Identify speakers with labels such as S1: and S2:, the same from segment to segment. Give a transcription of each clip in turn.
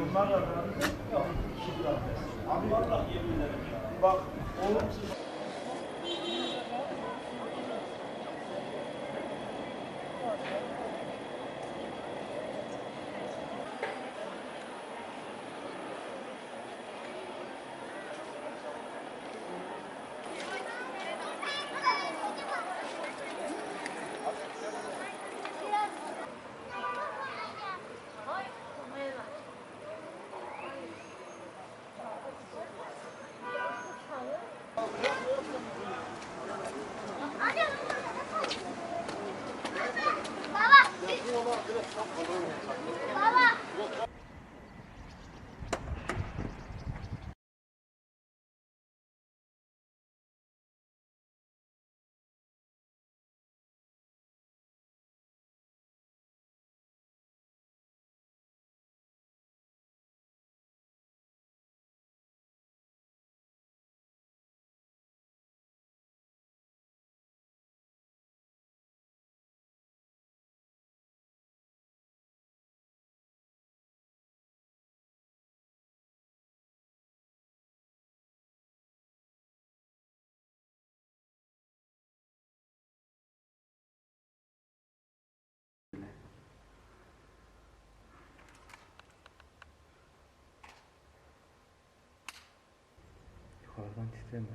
S1: Bunlarla beraber yok. Abi vallahi yemin ederim ya. Bak oğlum
S2: 真的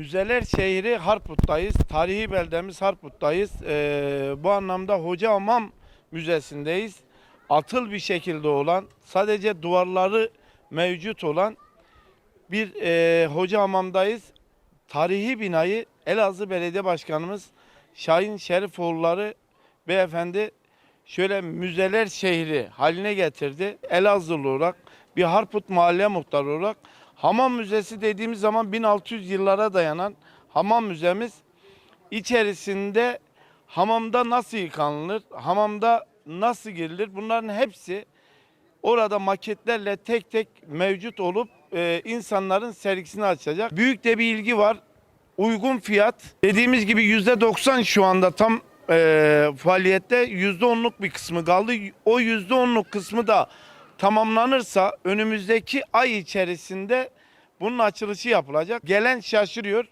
S1: Müzeler şehri Harput'tayız. Tarihi beldemiz Harput'tayız. Ee, bu anlamda Hoca Hamam Müzesi'ndeyiz. Atıl bir şekilde olan, sadece duvarları mevcut olan bir e, Hoca Hamam'dayız. Tarihi binayı Elazığ Belediye Başkanımız Şahin Şerifoğulları beyefendi şöyle müzeler şehri haline getirdi. Elazığlı olarak bir Harput Mahalle Muhtarı olarak Hamam Müzesi dediğimiz zaman 1600 yıllara dayanan hamam müzemiz içerisinde hamamda nasıl yıkanılır, hamamda nasıl girilir bunların hepsi orada maketlerle tek tek mevcut olup e, insanların sergisini açacak. Büyük de bir ilgi var. Uygun fiyat. Dediğimiz gibi %90 şu anda tam e, faaliyette %10'luk bir kısmı kaldı. O %10'luk kısmı da tamamlanırsa önümüzdeki ay içerisinde bunun açılışı yapılacak. Gelen şaşırıyor.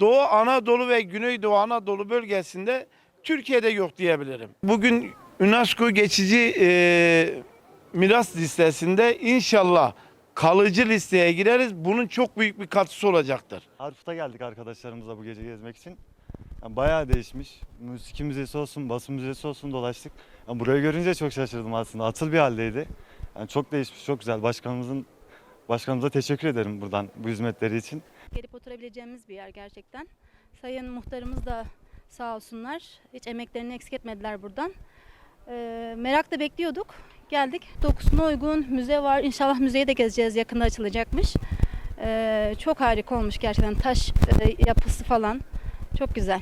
S1: Doğu Anadolu ve Güneydoğu Anadolu bölgesinde Türkiye'de yok diyebilirim. Bugün UNESCO geçici e, miras listesinde inşallah kalıcı listeye gireriz. Bunun çok büyük bir katkısı olacaktır.
S3: Harput'a geldik arkadaşlarımızla bu gece gezmek için. Yani bayağı değişmiş. Müzik müzesi olsun, basın müzesi olsun dolaştık. Yani burayı görünce çok şaşırdım aslında. Atıl bir haldeydi. Yani çok değişmiş, çok güzel. Başkanımızın başkanımıza teşekkür ederim buradan bu hizmetleri için.
S4: Gelip oturabileceğimiz bir yer gerçekten. Sayın muhtarımız da sağ olsunlar. Hiç emeklerini eksik etmediler buradan. Ee, merakla bekliyorduk. Geldik. Dokusuna uygun müze var. İnşallah müzeyi de gezeceğiz. Yakında açılacakmış. Ee, çok harika olmuş gerçekten. Taş e, yapısı falan. Çok güzel.